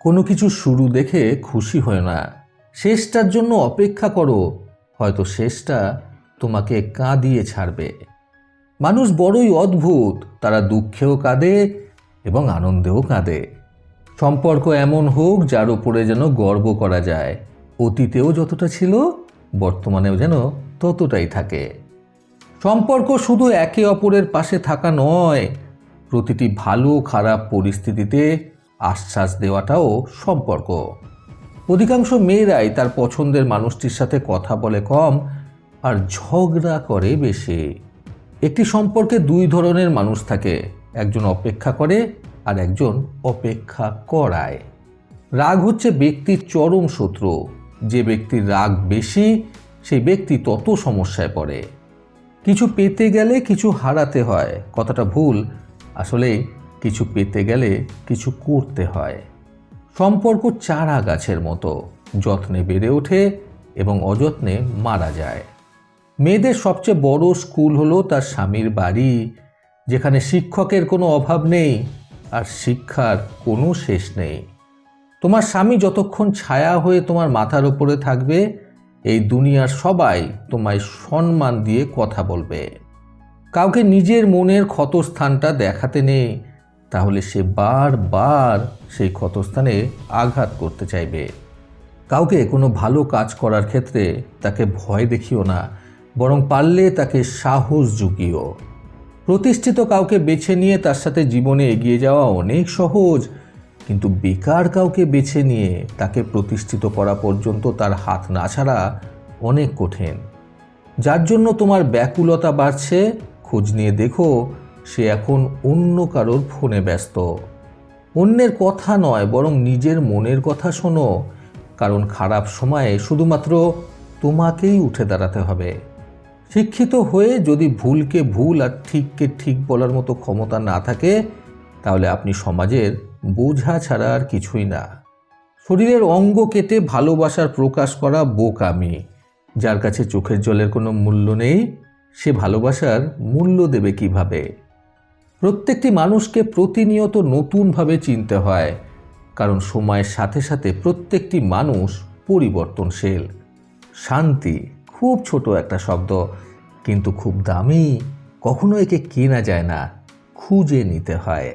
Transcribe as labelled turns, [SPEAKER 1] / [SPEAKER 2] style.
[SPEAKER 1] কোনো কিছু শুরু দেখে খুশি হয় না। শেষটার জন্য অপেক্ষা করো, হয়তো শেষটা তোমাকে কাঁদিয়ে ছাড়বে। মানুষ বড়ই অদ্ভুত, তারা দুঃখেও কাঁদে এবং আনন্দেও কাঁদে। সম্পর্ক এমন হোক যার উপরে যেন গর্ব করা যায়। অতীতেও যতটা ছিল, বর্তমানেও যেন ততটাই থাকে। সম্পর্ক শুধু একে অপরের পাশে থাকা নয়, প্রতিটি ভালো খারাপ পরিস্থিতিতে আশ্বাস দেওয়াটাও সম্পর্ক। অধিকাংশ মেয়েরাই তার পছন্দের মানুষটির সাথে কথা বলে কম আর ঝগড়া করে বেশি। একটি সম্পর্কে দুই ধরনের মানুষ থাকে, একজন অপেক্ষা করে আর একজন অপেক্ষা করায়। রাগ হচ্ছে ব্যক্তির চরম শত্রু, যে ব্যক্তির রাগ বেশি, সেই ব্যক্তি তত সমস্যায় পড়ে। কিছু পেতে গেলে কিছু হারাতে হয়, কথাটা ভুল। আসলে কিছু পেতে গেলে কিছু করতে হয়। সম্পর্ক চারা গাছের মতো, যত্নে বেড়ে ওঠে এবং অযত্নে মারা যায়। মেয়েদের সবচেয়ে বড় স্কুল হলো তার স্বামীর বাড়ি, যেখানে শিক্ষকের কোনো অভাব নেই আর শিক্ষার কোনো শেষ নেই। তোমার স্বামী যতক্ষণ ছায়া হয়ে তোমার মাথার উপরে থাকবে, এই দুনিয়ার সবাই তোমায় সম্মান দিয়ে কথা বলবে। কাউকে নিজের মনের ক্ষতস্থানটা দেখাতে নেই তাহলে সে বারবার সেই ক্ষতস্থানে আঘাত করতে চাইবে। কাউকে কোনো ভালো কাজ করার ক্ষেত্রে তাকে ভয় দেখিও না, বরং পারলে তাকে সাহস জুগিও। প্রতিষ্ঠিত কাউকে বেছে নিয়ে তার সাথে জীবনে এগিয়ে যাওয়া অনেক সহজ, কিন্তু বেকার কাউকে বেছে নিয়ে তাকে প্রতিষ্ঠিত করা পর্যন্ত তার হাত না ছাড়া অনেক কঠিন। যার জন্য তোমার ব্যাকুলতা বাড়ছে, খোঁজ নিয়ে দেখো সে এখন অন্য কারোর ফোনে ব্যস্ত। অন্যের কথা নয়, বরং নিজের মনের কথা শোনো। কারণ খারাপ সময়ে শুধুমাত্র তোমাকেই উঠে দাঁড়াতে হবে। শিক্ষিত হয়ে যদি ভুলকে ভুল আর ঠিককে ঠিক বলার মতো ক্ষমতা না থাকে, তাহলে আপনি সমাজের বোঝা ছাড়া আর কিছুই না। শরীরের অঙ্গ কেটে ভালোবাসার প্রকাশ করা বোকামি, যার কাছে চোখের জলের কোনো মূল্য নেই, সে ভালোবাসার মূল্য দেবে কীভাবে? প্রত্যেকটি মানুষকে প্রতিনিয়ত নতুনভাবে চিনতে হয়, কারণ সময়ের সাথে সাথে প্রত্যেকটি মানুষ পরিবর্তনশীল। শান্তি খুব ছোট একটা শব্দ, কিন্তু খুব দামি, কখনো একে কেনা যায় না, খুঁজে নিতে হয়।